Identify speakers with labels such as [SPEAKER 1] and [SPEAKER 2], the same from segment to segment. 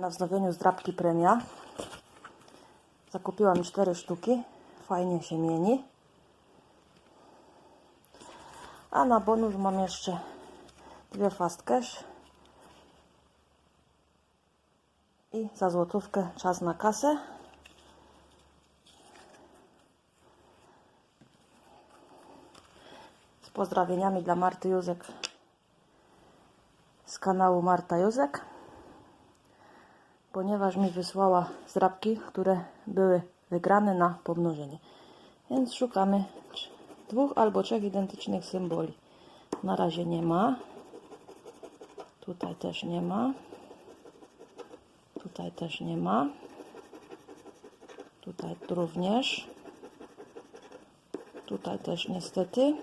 [SPEAKER 1] Na wznowieniu zdrabki premia. Zakupiłam 4 sztuki. Fajnie się mieni. A na bonus mam jeszcze dwie fast cash. I za złotówkę czas na kasę. Z pozdrowieniami dla Marty Józek z kanału Marta Józek ponieważ mi wysłała zdrabki, które były wygrane na pomnożenie. Więc szukamy dwóch albo trzech identycznych symboli. Na razie nie ma. Tutaj też nie ma. Tutaj też nie ma. Tutaj również. Tutaj też niestety.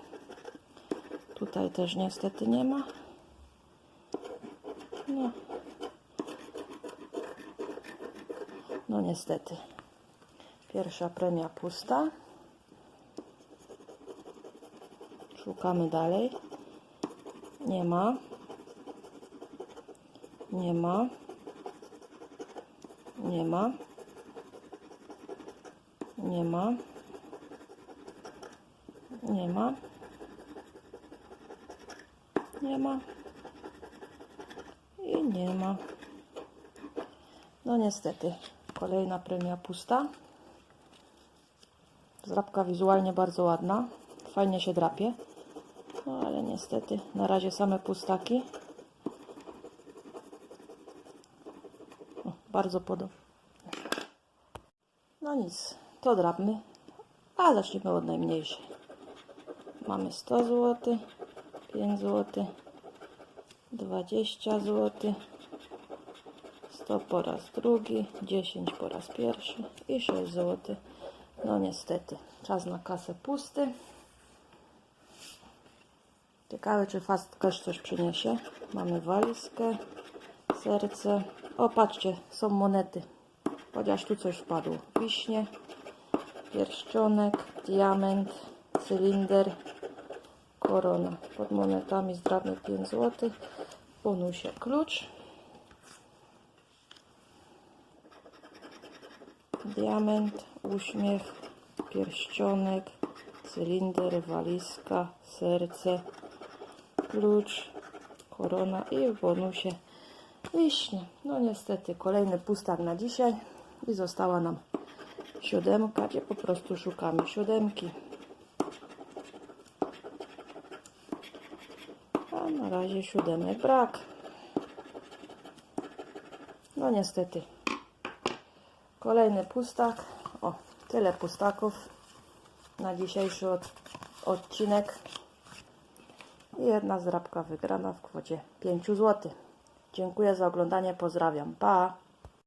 [SPEAKER 1] Tutaj też niestety nie ma. No, No niestety. Pierwsza premia pusta. Szukamy dalej. Nie ma. Nie ma. Nie ma. Nie ma. Nie ma. Nie ma. I nie ma. No niestety, kolejna premia pusta. Zrabka wizualnie bardzo ładna. Fajnie się drapie. No ale niestety, na razie same pustaki. O, bardzo podobne. No nic, to drapmy. A zacznijmy od najmniejszej. Mamy 100 zł, 5 zł, 20 zł. 100 po raz drugi, 10 po raz pierwszy i 6 zł. No niestety, czas na kasę pusty. Ciekawe, czy Fast Cash coś przyniesie. Mamy walizkę, serce. O, patrzcie, są monety. Chociaż tu coś wpadło. Wiśnie, pierścionek, diament, cylinder, korona. Pod monetami zdrabne 5 zł. Bonusie klucz. Diament, uśmiech, pierścionek, cylinder, walizka, serce, klucz, korona i w bonusie wiśnie. No niestety kolejny pustak na dzisiaj i została nam siódemka, gdzie po prostu szukamy siódemki. A na razie siódemek brak. No niestety Kolejny pustak. O, tyle pustaków na dzisiejszy od, odcinek. Jedna zdrabka wygrana w kwocie 5 zł. Dziękuję za oglądanie. Pozdrawiam. Pa!